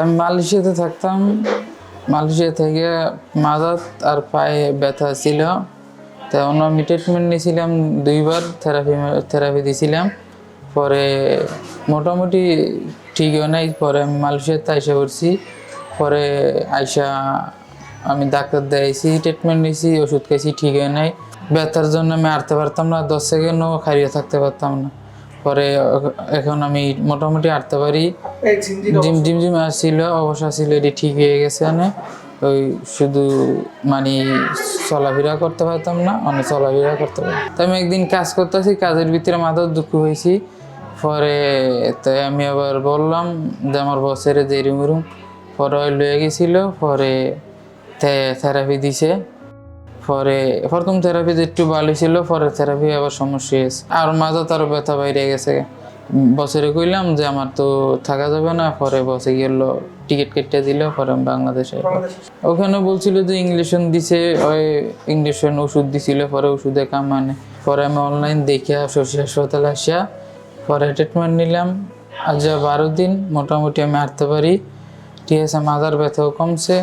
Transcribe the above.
আমি মালয়েশিয়াতে থাকতাম। মালয়েশিয়া থেকে মাজাত আর পায়ে ব্যথা ছিল। তা অন্য আমি ট্রিটমেন্ট নিয়েছিলাম দুইবার থেরাপি থেরাপি দিয়েছিলাম পরে মোটামুটি ঠিক হয় নাই, পরে আমি মালয়েশিয়াতে আইসা করছি পরে আইসা আমি ডাক্তার দেখাইছি ট্রিটমেন্ট নিয়েছি, ওষুধ খাইছি ঠিক হয় নাই। ব্যথার জন্য আমি আরতে পারতাম না, দশ সেকেন্ডও খাইয়ে থাকতে পারতাম না। পরে এখন আমি মোটামুটি আরতে পারি। জিম জিম জিম আসছিল অবশ্য ছিল এটি ঠিক হয়ে গেছে মানে ওই শুধু মানে চলাফেরা করতে পারতাম না অনেক চলাফেরা করতে পারতাম। তো আমি একদিন কাজ করতেছি কাজের ভিতরে মাথার দুঃখ হয়েছি। পরে তাই আমি আবার বললাম যে আমার বসের যে রুম রুম পরে ওই লয়ে গেছিল পরে থেরাপি দিছে। পরে প্রথম থেরাপি একটু ভালো ছিল পরে থেরাপি আবার সমস্যা হয়েছে। আর মাঝে তার ব্যথা বাইরে গেছে। বছরে কইলাম যে আমার তো থাকা যাবে না, পরে বসে গেল টিকিট কেটে দিল, পরে বাংলাদেশে। ওখানে বলছিল যে ইংলিশন দিছে, ওই ইংলিশন ওষুধ দিছিল, পরে ওষুধে কাম মানে পরে আমি অনলাইন দেখিয়া শশী হাসপাতালে আসিয়া পরে ট্রিটমেন্ট নিলাম। আজ বারো দিন, মোটামুটি আমি হাঁটতে পারি। ঠিক আছে, মাথার ব্যথাও কমছে।